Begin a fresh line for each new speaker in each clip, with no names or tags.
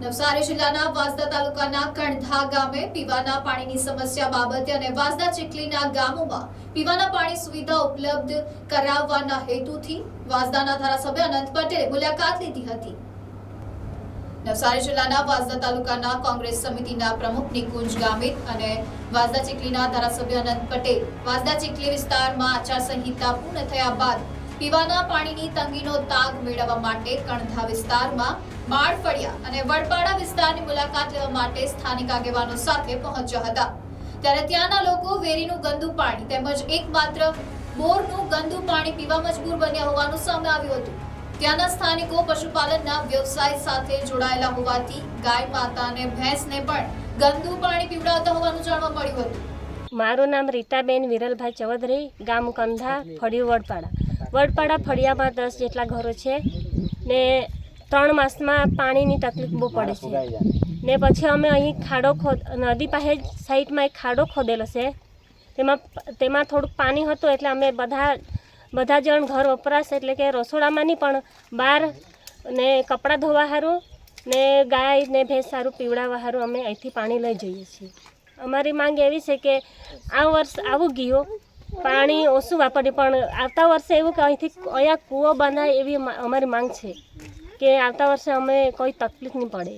નવસારી જિલ્લાના વાંસદા તાલુકાના કણધા ગામે પીવાના પાણીની સમસ્યા બાબતે અને વાંસદા ચીખલીના ગામોમાં પીવાના પાણી સુવિધા ઉપલબ્ધ કરાવવાના હેતુથી વાંસદાના ધારાસભ્ય અનંત પટેલે મુલાકાત લીધી હતી. નવસારી જિલ્લાના વાંસદા તાલુકાના કોંગ્રેસ સમિતિના પ્રમુખ નિકુંજ ગામિત અને વાંસદા ચીખલીના ધારાસભ્ય અનંત પટેલ વાંસદા ચીખલી વિસ્તારમાં આચારસંહિતા પૂર્ણ થયા બાદ પીવાના પાણીની તંગીનો તાગ મેળવવા માટે કણધા વિસ્તારમાં માળફળિયા અને વડપાડા વિસ્તારની મુલાકાત લેવા માટે સ્થાનિક આગેવાનો સાથે પહોંચ્યા હતા. ત્યારે ત્યાંના લોકો વેરીનું ગંદુ પાણી તેમજ એકમાત્ર બોરનું ગંદુ પાણી પીવા મજબૂર બન્યા હોવાનું સામે આવ્યું હતું. ત્યાંના સ્થાનિકો પશુપાલનના વ્યવસાય સાથે જોડાયેલા હોવાથી ગાય માતા અને ભેંસને પણ ગંદુ પાણી પીવડાવતા હોવાનું જાણવા મળ્યું હતું.
મારું નામ રીતાબેન વિરલભાઈ ચૌધરી, ગામ કંધા, ફળિયું, વડપાડા. વડપાડા ફળિયામાં દસ જેટલા ઘરો છે ને ત્રણ માસમાં પાણીની તકલીફ બહુ પડે છે. ને પછી અમે અહીં ખાડો ખોદ નદી પાસે સાઈડમાં એક ખાડો ખોદેલો છે. તેમાં તેમાં થોડુંક પાણી હતું એટલે અમે બધા બધા જણ ઘર વપરાશ એટલે કે રસોડામાં નહીં, પણ બહાર ને કપડાં ધોવા સારું ને ગાય ને ભેંસ સારું પીવડાવવા સારું અમે અહીંથી પાણી લઈ જઈએ છીએ. અમારી માંગ એવી છે કે આ વર્ષ આવું ગયું, પાણી ઓછું વાપર્યું પણ આવતા વર્ષે એવું કે અહીંથી અહીંયા કૂવો બંધાય એવી અમારી માંગ છે. કે આવતા વર્ષે અમે કોઈ તકલીફ નહીં પડે.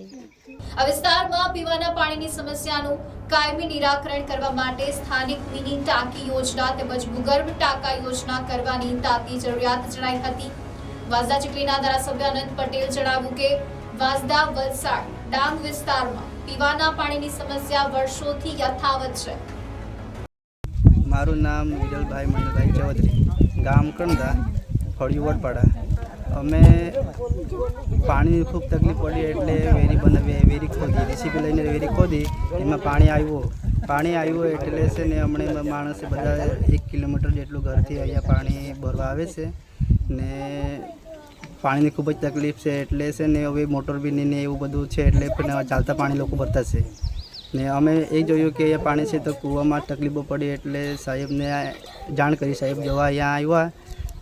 આ વિસ્તારમાં પીવાના પાણીની સમસ્યાનું કાયમી નિરાકરણ કરવા માટે સ્થાનિક મિની ટાંકી યોજના તેમજ ભૂગર્ભ ટાંકા યોજના કરવાની તાતી જરૂરિયાત જણાઈ હતી. વાંસદા ચીખલીના ધારાસભ્ય અનંત પટેલ જણાવ્યું કે વાંસદા વલસાડ ડાંગ વિસ્તારમાં પીવાના પાણીની સમસ્યા વર્ષોથી યથાવત છે.
મારું નામ વિરલભાઈ મંડલભાઈ ચૌધરી ગામ કંડા ફળિયું વડપાડા. અમે પાણીની ખૂબ તકલીફ પડી એટલે વેરી બનાવી, વેરી ખોદી, રેસીપી લઈને વેરી ખોદી, એમાં પાણી આવ્યું. પાણી આવ્યું એટલે છે ને હમણાં માણસે બધા એક કિલોમીટર જેટલું ઘરથી અહીંયા પાણી ભરવા આવે છે. ને પાણીની ખૂબ જ તકલીફ છે એટલે છે ને હવે મોટર બી ને એવું બધું છે એટલે ચાલતા પાણી લોકો ભરતા છે. ને અમે એ જોયું કે અહીંયા પાણી છે તો કૂવામાં તકલીફો પડી એટલે સાહેબને જાણ કરી, સાહેબ જવા અહીંયા આવ્યા.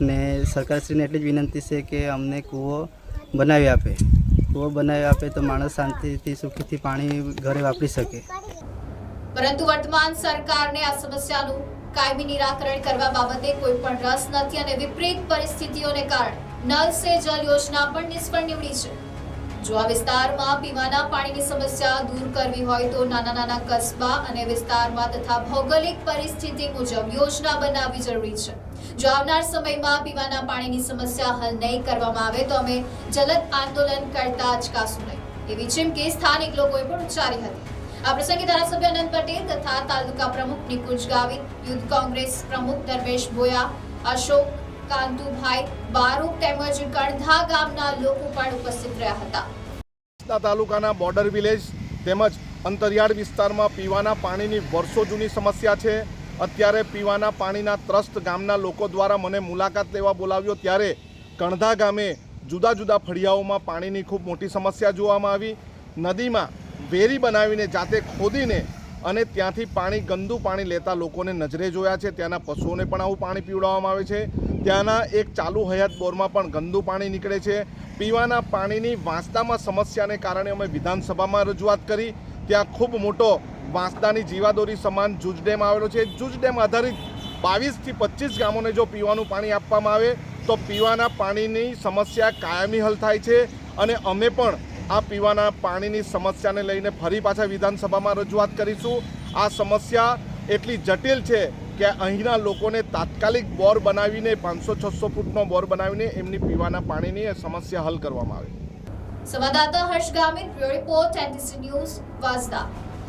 ને સરકારશ્રીને એટલી જ વિનંતી છે કે અમને કૂવો બનાવી આપે. કૂવો બનાવી આપે તો માણસ શાંતિથી, સુખીથી પાણી ઘરે વાપરી શકે.
પરંતુ વર્તમાન સરકારને આ સમસ્યાનું કાયમી નિરાકરણ કરવા બાબતે કોઈ પણ રસ નથી અને વિપરીત પરિસ્થિતિઓને કારણે નલ સે જલ યોજના પણ નિષ્ફળ નીવડી છે. જો આ વિસ્તારમાં પીવાના પાણીની સમસ્યા દૂર કરવી હોય તો નાના નાના કસ્બા અને વિસ્તારમાં તથા ભૌગોલિક પરિસ્થિતિ મુજબ યોજના બનાવવી જરૂરી છે. જો આવનાર સમયમાં પીવાના પાણીની સમસ્યા હલ નહીં કરવામાં આવે તો અમે જલદ આંદોલન કરતા અચકાશું નહીં. એવી ચીમકી સ્થાનિક લોકોએ પણ ઉચ્ચારી હતી. આ પ્રસંગે ધારાસભ્ય અનંત પટેલ તથા તાલુકા પ્રમુખ નિકુંજ ગાવિત, યુથ કોંગ્રેસ પ્રમુખ ધર્મેશ ભોયા, અશોક કાંતુભાઈ બારૂક તેમજ કણધા ગામના લોકો પણ ઉપસ્થિત રહ્યા હતા.
તાલુકાના બોર્ડર વિલેજ તેમજ અંતરિયાળ વિસ્તારમાં પીવાના પાણીની વર્ષો જૂની સમસ્યા છે. અત્યારે પીવાના પાણીના ત્રસ્ત ગામના લોકો દ્વારા મને મુલાકાત લેવા બોલાવ્યો ત્યારે કણધા ગામે જુદા જુદા ફળિયાઓમાં પાણીની ખૂબ મોટી સમસ્યા જોવામાં આવી. નદીમાં વેરી બનાવીને જાતે ખોદીને અને ત્યાંથી પાણી, ગંદુ પાણી લેતા લોકોને નજરે જોયા છે. ત્યાંના પશુઓને પણ આવું પાણી પીવડાવવામાં આવે છે. ત્યાંના એક ચાલુ હયાત બોરમાં પણ ગંદુ પાણી નીકળે છે. પીવાના પાણીની વાંસદામાં સમસ્યાને કારણે અમે વિધાનસભામાં રજૂઆત કરી. ત્યાં ખૂબ મોટો વાંસદાની જીવાદોરી સમાન જૂજ ડેમ આવેલો છે. જૂજ ડેમ આધારિત બાવીસથી પચીસ ગામોને જો પીવાનું પાણી આપવામાં આવે, તો પીવાના પાણીની સમસ્યા કાયમી હલ થાય છે અને અમે પણ આ પીવાના પાણીની સમસ્યાને લઈને ફરી પાછા વિધાનસભામાં રજૂઆત કરીશું. આ સમસ્યા એટલી જટિલ છે કે અહીંના લોકોને તાત્કાલિક બોર બનાવીને, પાંચસો, છસો ફૂટનો બોર બનાવીને એમની પીવાના પાણીની સમસ્યા હલ કરવામાં આવે.
સંવાદદાતા Harsh Gamit report, NTC news, Vansda.